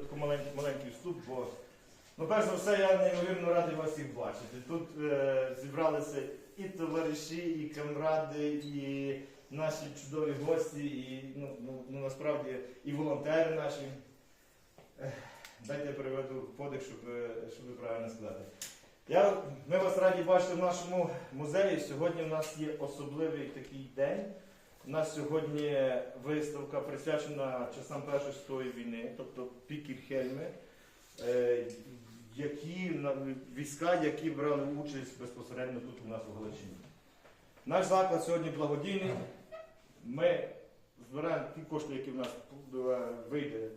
Таку маленький, маленький вступ, бо ну, перш за все я неймовірно радий вас всіх бачити. Тут е, зібралися і товариші, і камради, і наші чудові гості, і ну, ну, ну, насправді і волонтери наші. Ех, Дайте я переведу подих, щоб, е, щоб ви правильно сказати. Я, ми вас раді бачити в нашому музеї. Сьогодні у нас є особливий такий день. У нас сьогодні виставка присвячена часам Першої світової війни, тобто Пікельхельми, е, які війська, які брали участь безпосередньо тут у нас у Галичині. Наш заклад сьогодні благодійний. Ми збираємо ті кошти, які в нас вийде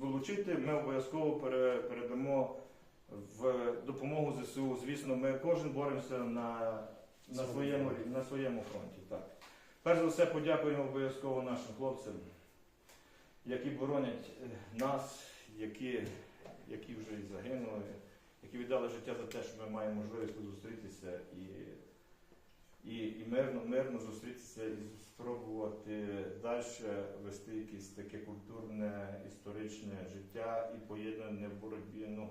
вилучити. Ми обов'язково передамо в допомогу ЗСУ. Звісно, ми кожен боремося на, на, своєму, на своєму фронті. Так. Перш за все, подякуємо обов'язково нашим хлопцям, які боронять е, нас, які, які вже загинули, які віддали життя за те, що ми маємо можливість зустрітися і, і, і мирно, мирно зустрітися і спробувати далі вести якесь таке культурне, історичне життя і поєднане в боротьбі. Ну,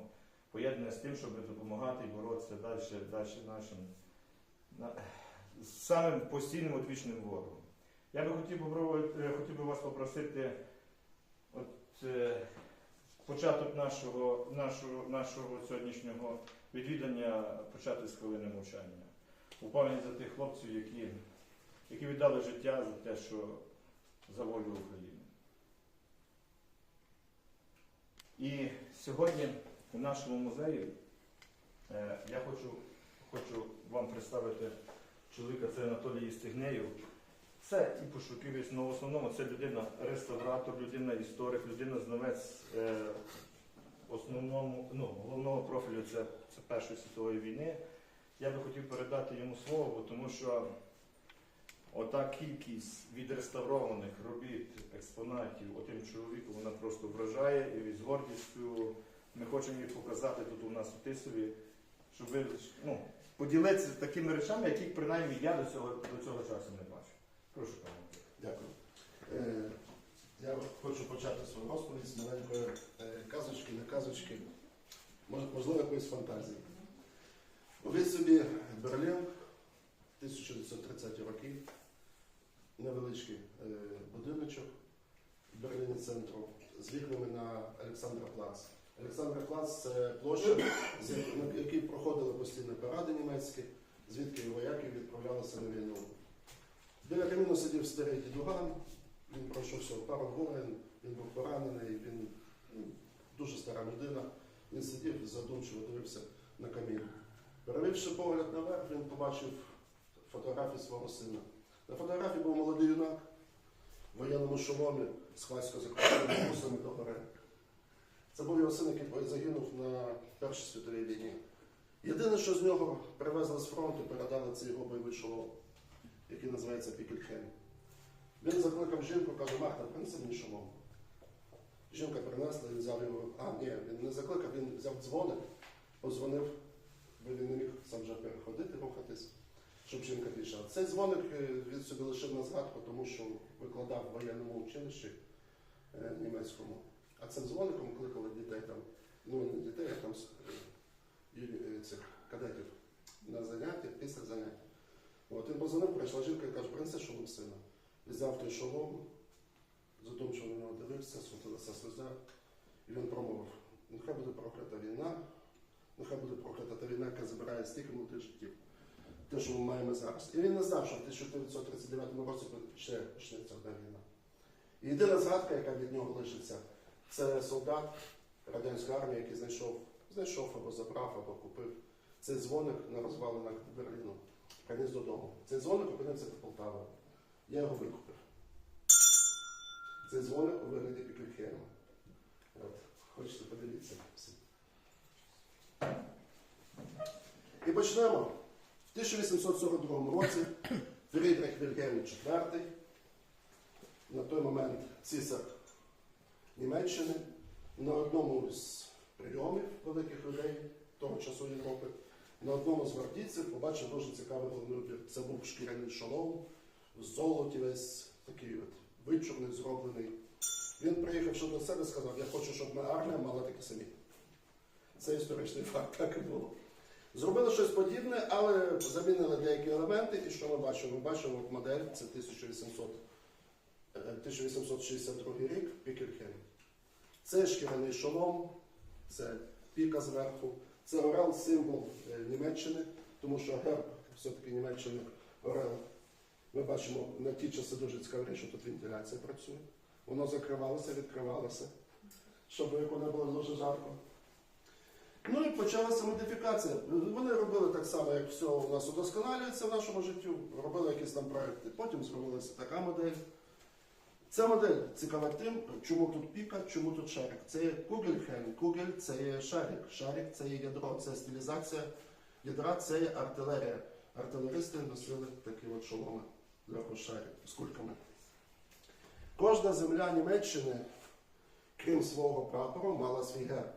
поєднане з тим, щоб допомагати і боротися далі, далі нашим самим постійним одвічним ворогом. Я би хотів, е, хотів би вас попросити от, е, початок нашого, нашого, нашого сьогоднішнього відвідання почати з хвилини мовчання. У пам'ять за тих хлопців, які, які віддали життя за те, що за волю України. І сьогодні у нашому музеї е, я хочу, хочу вам представити чоловіка, це Анатолій Стигнеєв. Це і пошуківець, але в основному це людина реставратор, людина історик, людина знавець е, основному, ну, головного профілю це, це Першої світової війни. Я би хотів передати йому слово, тому що ота кількість відреставрованих робіт, експонатів отим чоловіком, вона просто вражає і з гордістю ми хочемо їх показати тут у нас у Тисові, щоб ви ну, поділитися такими речами, яких принаймні я до цього, до цього часу не бачив. Прошу пане. Дякую. Е, Я хочу почати свою розповідь з маленької е, казочки, не казочки, мож- можливо, якоїсь фантазії. Уявіть собі Берлін 1930 роки, невеличкий е, будиночок Берліні центру з вікнами на Олександра Плац. Олександра Плац це площа, на якій проходили постійні паради німецькі, звідки вояки відправлялися на війну. Біля каміну сидів старий дідуган, він пройшов всього пару воїн, він був поранений, він ну, дуже стара людина. Він сидів задумчиво дивився на камін. Перевівши погляд наверх, він побачив фотографію свого сина. На фотографії був молодий юнак в воєнному шоломі з хвацько закрутими вусами догори. Це був його син, який загинув на Першій світовій війні. Єдине, що з нього привезли з фронту, передали цей його бойовий шолом який називається Пікельхем. Він закликав жінку, каже, Марта, принеси мені шолом. Жінка принесла, він взяв його. А, ні, він не закликав, він взяв дзвоник, позвонив, бо він не міг сам вже переходити, рухатись, щоб жінка пішла. Цей дзвоник е, він собі лишив на згадку, тому що викладав в воєнному училищі е, німецькому. А цим дзвоником кликали дітей там, ну не дітей, а там с- е, е, цих кадетів на заняття, після заняття. От він позвонив, прийшла жінка і каже, принеси шолом сина. Взяв той шолом, задумчиво на нього дивився, світилася сльоза, і він промовив, нехай буде проклята війна, нехай буде проклята та війна, яка забирає стільки молодих життів. Те, що ми маємо зараз. І він не знав, що в 1939 році ще почнеться одна війна. І єдина згадка, яка від нього лишиться, це солдат радянської армії, який знайшов, знайшов або забрав, або купив цей дзвоник на розвалинах Берліну приніс додому. Цей дзвоник опинився під Полтавою. Я його викупив. Цей дзвоник у вигляді Пікельхема. От, хочете подивитися. І почнемо. В 1842 році Фрідрих Вільгельм IV, на той момент цісар Німеччини, на одному з прийомів великих людей того часу Європи, на одному з гвардійців побачив дуже цікавий головний. Це був шкіряний шолом в золоті весь такий от вичурний, зроблений. Він приїхавши до себе, сказав, я хочу, щоб моя армія мала такі самі. Це історичний факт, так і було. Зробили щось подібне, але замінили деякі елементи, і що ми бачимо? Ми бачимо модель, це 1800, е, 1862 рік, Пікельхем. Це шкіряний шолом, це піка зверху, це орел символ е, Німеччини, тому що герб все-таки Німеччини орел. Ми бачимо на ті часи дуже цікаві, речі, що тут вентиляція працює. Воно закривалося, відкривалося, щоб як воно було дуже жарко. Ну і почалася модифікація. Вони робили так само, як все у нас удосконалюється в нашому житті, робили якісь там проекти. Потім зробилася така модель. Ця модель цікава тим, чому тут піка, чому тут шарик. Це є кугельхен. Кугель це є шарик. Шарик це є ядро, це стилізація ядра, це є артилерія. Артилеристи носили такі от шоломи зверху шарик з кульками. Кожна земля Німеччини, крім свого прапору, мала свій герб.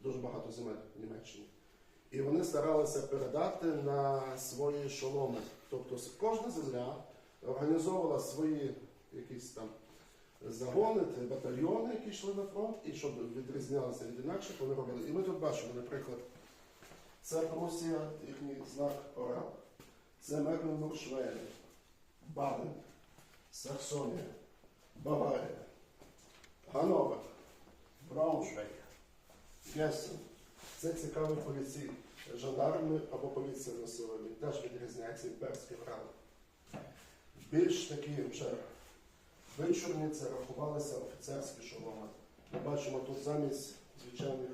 Дуже багато земель в Німеччині. І вони старалися передати на свої шоломи. Тобто кожна земля організовувала свої якісь там загони, батальйони, які йшли на фронт, і щоб відрізнялися від інакших, вони робили. І ми тут бачимо, наприклад, це Прусія, їхній знак Орел. Це Мекленбург-Швейн, Баден, Саксонія, Баварія, Гановер, Брауншвейг, Гессен. Це цікавий поліцій. Жандарми або поліція носила, він теж відрізняється імперський враг. Більш такі вже вичурні це рахувалися офіцерські шоломи. Ми бачимо тут замість звичайних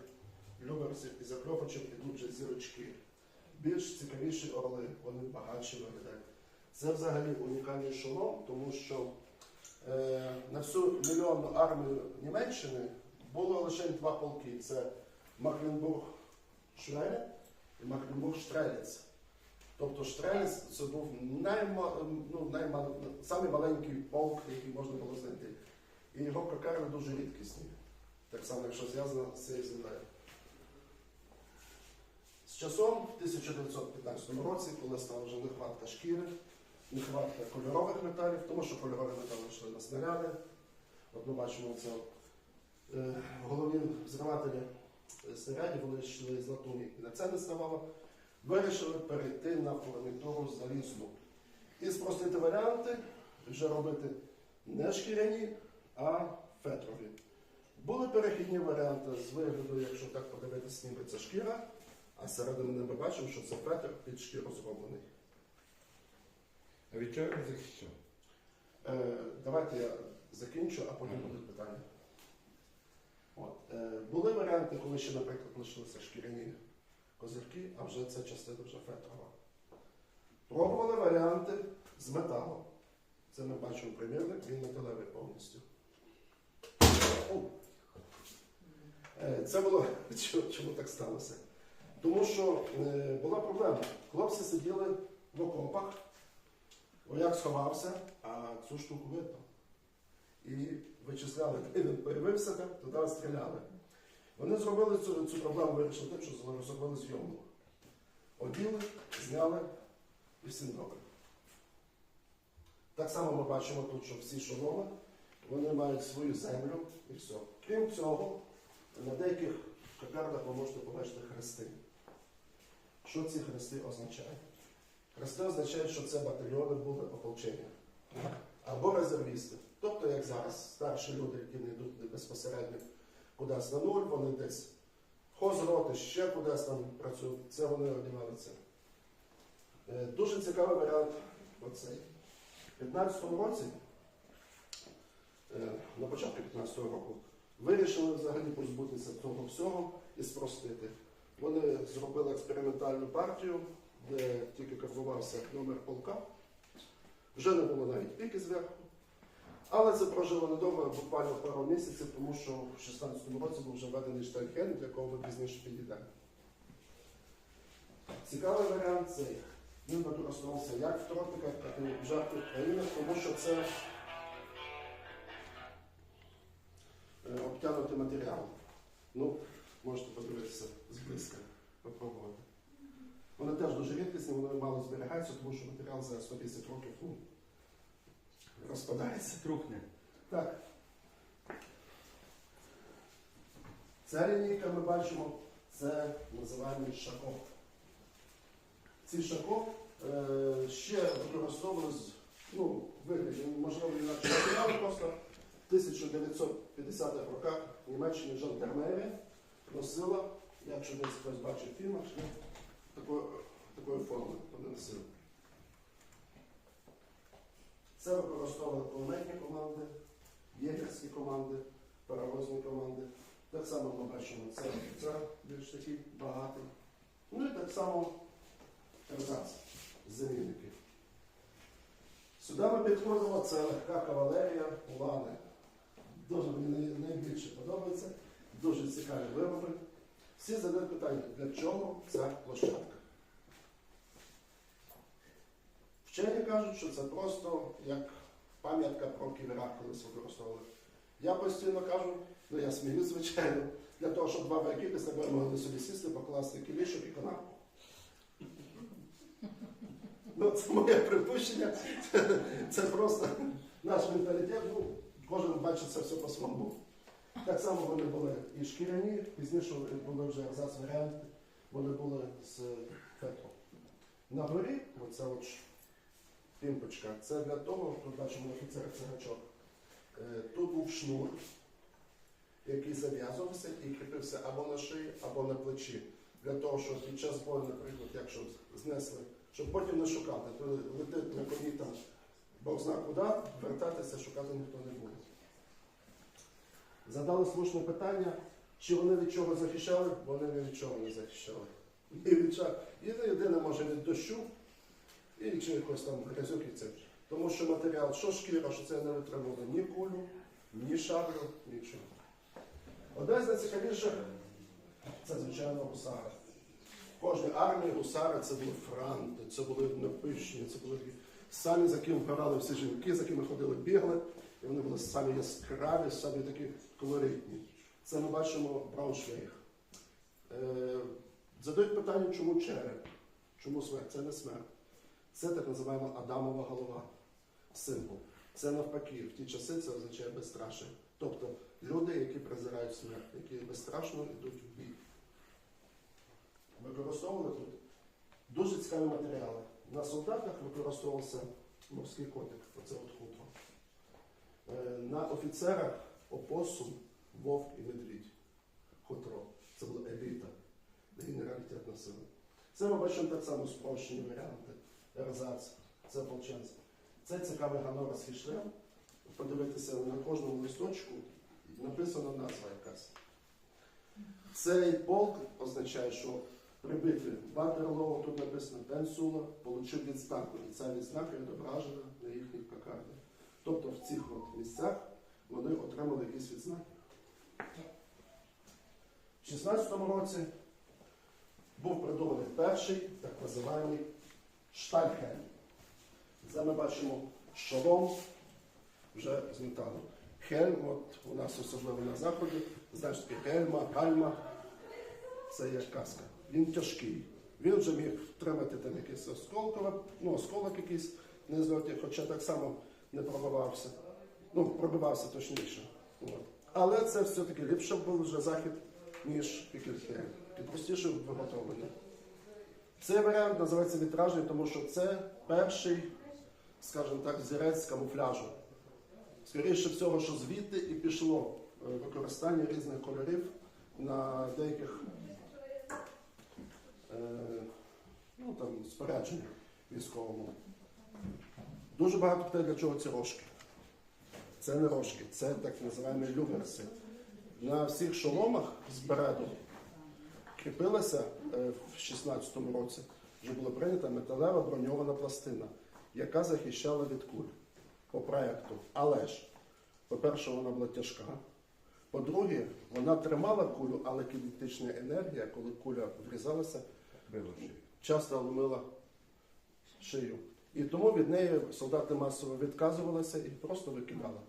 люберців і закльопочів ідуть вже зірочки. Більш цікавіші орли, вони багатші виглядають. Це взагалі унікальний шолом, тому що е, на всю мільйонну армію Німеччини було лише два полки: це Макленбург Швеля і Макленбург Штрелець. Тобто Штрелець це був найма, ну, найма, самий маленький полк, який можна було знайти. І його кокари дуже рідкісні, так само, якщо зв'язано з цією землею. З часом, в 1915 році, коли стала вже нехватка шкіри, нехватка кольорових металів, тому що кольорові метали йшли на снаряди. От ми бачимо це е, головні взривателі снарядів, вони йшли з латуні і на це не ставало. Вирішили перейти на фурнітуру залізну. І спростити варіанти, вже робити не шкіряні, а фетрові. Були перехідні варіанти з вигляду, якщо так подивитися, ніби це шкіра, а зсередини ми бачимо, що це фетр під шкіру зроблений. А від чого він захищав? Е, давайте я закінчу, а потім будуть питання. От, е, були варіанти, коли ще, наприклад, лишилися шкіряні козирки, а вже ця частина вже фетрова. Пробували варіанти з металу. Це ми бачимо примірник, він металевий повністю. Е, Це було чому, чому так сталося? Тому що е, була проблема. Хлопці сиділи в окопах, вояк сховався, а цю штуку видно. І вичисляли, де він появився, туди стріляли. Вони зробили цю, цю проблему, вирішили тим, що зробили зйомку. Оділи, зняли і всім добре. Так само ми бачимо тут, що всі шоломи, вони мають свою землю і все. Крім цього, на деяких кокардах ви можете побачити хрести. Що ці хрести означають? Хрести означають, що це батальйони були ополчення або резервісти. Тобто, як зараз, старші люди, які не йдуть безпосередньо кудись на нуль, вони десь хозроти, ще кудись там працюють, це вони одягали це. Е, Дуже цікавий варіант оцей. У 15-му році, е, на початку 15-го року, вирішили взагалі позбутися цього всього і спростити. Вони зробили експериментальну партію, де тільки карбувався номер полка. Вже не було навіть піки зверху. Але це прожило недовго, буквально пару місяців, тому що в 16-му році був вже введений штальхен, для якого ми пізніше підійдемо. Цікавий варіант цей. Він використовувався як в тропіках, так і в жарких країнах, тому що це е, обтянутий матеріал. Ну, можете подивитися зблизька, попробувати. Вони теж дуже рідкісні, вони мало зберігаються, тому що матеріал за 150 років ну, розпадається. Трухне. Так. Ця лінійка ми бачимо, це називаємо шакок. Ці шакок е, ще використовували ну, вигляді, можливо, інакше матеріали, просто в 1950-х роках в Німеччині жандармерія носила, якщо десь хтось бачив в фільмах, ну, такої, такої форми вони носили. Це використовували кулеметні команди, єгерські команди, паровозні команди. Так само ми бачимо, це офіцер більш такий багатий. Ну і так само ерзац, замінники. Сюди ми підходимо, це легка кавалерія, лани. Дуже мені найбільше подобається, дуже цікаві вироби. Всі задають питання, для чого ця площадка. Вчені кажуть, що це просто як пам'ятка про ківера колись використовували. Я постійно кажу, ну я сміюсь, звичайно, для того, щоб два байки після себе могли собі сісти, покласти кілішок і канапу. Ну, це моє припущення. Це, просто наш менталітет. Ну, кожен бачить це все по-своєму. Так само вони були і шкіряні, пізніше були вже варіанти, вони були з фетру. На горі, оця от пімпочка, це для того, тут бачимо офіцера цигачок. Е, Тут був шнур, який зав'язувався і кріпився або на шиї, або на плечі. Для того, щоб під час бою, наприклад, якщо знесли, щоб потім не шукати, то летить на коні там Бог зна куди, вертатися, шукати ніхто не буде. Задали слушне питання, чи вони від чого захищали? Вони ні від чого не захищали. Єдине може від дощу і чи якось там грязюк і це. Тому що матеріал, що шкіра, що це не витримувало ні кулю, ні шаблю, нічого. Одне з найцікавіших це, звичайно, гусари. Кожній армії гусари це були франти, це були напищені, це були самі, за ким вгорали всі жінки, за кими ходили бігли, і вони були самі яскраві, самі такі колоритні. Це ми бачимо Брауншвейг. Е, задають питання, чому череп? Чому смерть? Це не смерть. Це так називаємо Адамова голова. Символ. Це навпаки, в ті часи це означає безстрашие. Тобто люди, які презирають смерть, які безстрашно йдуть в бій. Використовували тут дуже цікаві матеріали. На солдатах використовувався морський котик, оце от хутро. Е, На офіцерах опосум, вовк і медвідь. Хутро. Це була еліта, генералітет носили. Це ми бачимо так само спрощені варіанти. Ерзац, це полчанське. Це цікавий ганорський шлем. Подивитися на кожному листочку написана назва якась. Цей полк означає, що прибити Ватерлоу, тут написано Пенсула, отримав відзнаку. І ця відзнака відображена на їхніх кокардах. Тобто в цих от місцях вони отримали якісь відзнаки. В 16-му році був придуманий перший так називаємий штальхель. Це ми бачимо шолом вже з металу. Хельм, от у нас особливо на заході, знаєш гельма, гальма, це є каска. Він тяжкий. Він вже міг втримати там якийсь осколкове, ну, осколок якийсь не зльоті, хоча так само не пробивався. Ну, пробивався точніше. От. Але це все-таки ліпше був вже захід, ніж пікельхель. І простіше виготовлення. Цей варіант називається вітражний, тому що це перший, скажімо так, зірець камуфляжу. Скоріше всього, що звідти і пішло е, використання різних кольорів на деяких е, ну, там, спорядженнях військовому. Дуже багато питає, для чого ці рожки. Це не рожки, це так називаємо люверси. На всіх шоломах збереду кріпилася е, в 16-му році, вже була прийнята металева броньована пластина, яка захищала від куль по проекту. Але ж, по-перше, вона була тяжка. По-друге, вона тримала кулю, але кінетична енергія, коли куля врізалася, часто ломила шию. І тому від неї солдати масово відказувалися і просто викидали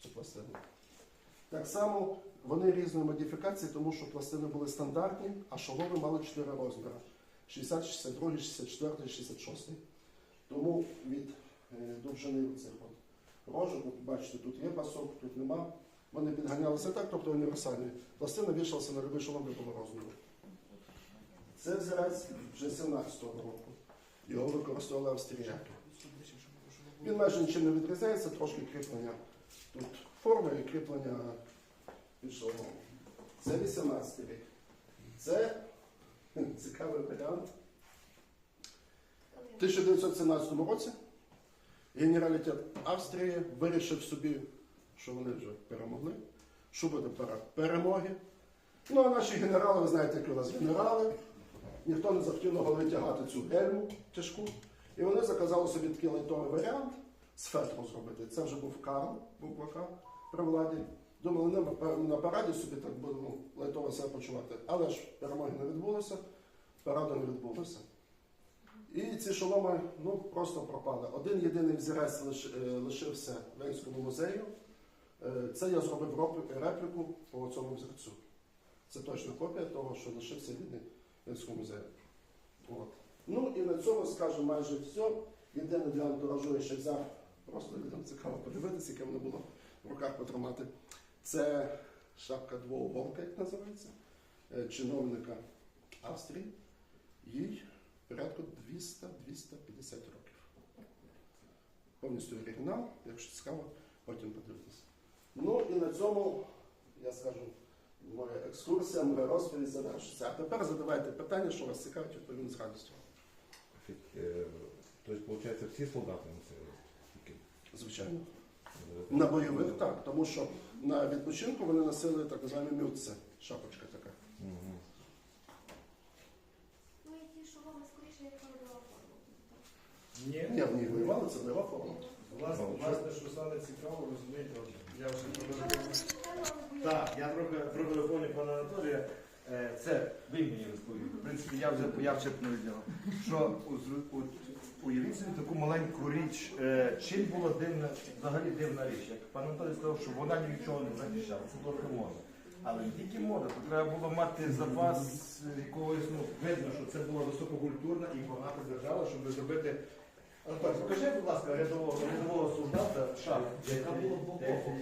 цю пластину. Так само вони різної модифікації, тому що пластини були стандартні, а шоломи мали 4 розміри: 60, 62, 64, 66. Тому від е, довжини цих рожок, от бачите, тут є пасок, тут нема. Вони підганялися так, тобто універсальні. Пластина вішалася на любий шолом любого розміру. Це взірець вже 17-го року. Його використовували австріяки. Він майже нічим не відрізняється, трошки кріплення тут форми і кріплення. Це 18 рік. Це цікавий варіант. В 1917 році генералітет Австрії вирішив собі, що вони вже перемогли, що буде перемоги. Ну а наші генерали, ви знаєте, які у нас генерали, ніхто не захотів на голові тягати цю гельму тяжку. І вони заказали собі такий лайтовий варіант з фетру зробити. Це вже був Карл, буква К при владі. Думали, не на- параді собі так будемо лайтово себе почувати. Але ж перемоги не відбулося, параду не відбулося. І ці шоломи ну, просто пропали. Один єдиний взірець е, лишився в Венському музею. Е, Це я зробив репліку по цьому взірцю. Це точна копія того, що лишився рідний в Венському музею. От. Ну і на цьому скажу майже все. Єдине для антуражу я ще взяв, просто людям цікаво подивитися, яке воно було в руках потримати. Це шапка двоуголка, як називається, е, чиновника Австрії. Їй порядку 200-250 років. Повністю оригінал, якщо цікаво, потім подивитися. Ну і на цьому я скажу, моя екскурсія, моя розповідь завершиться. А тепер задавайте питання, що вас цікавить, відповім з радістю. Е, Тобто, виходить, всі солдати носили? Тільки, Звичайно. На бойових так, тому що на відпочинку вони носили так звані мюци, шапочка така. Мгм. Ну і ті шоломи скоріше як ходила форму. Ні. Ні, в ній воювали, це бойова форма. Власне, власне, що саме цікаво, розумієте, от я вже трохи- Так, я трохи трохи доповню пана Анатолія. Е, Це ви мені розповіли. В принципі, я вже я вчепну від нього. Що у, уявіть собі таку маленьку річ. Е, Чим була дивна, взагалі дивна річ? Як пан Анатолій сказав, що вона ні від чого не захищала. Це трохи мода. Але не тільки мода, то треба було мати запас якогось, ну, видно, що це була висококультурна і багата держава, щоб зробити. Анатолій, покажи, будь ласка, рядового, рядового солдата шапку. Яка була окопах.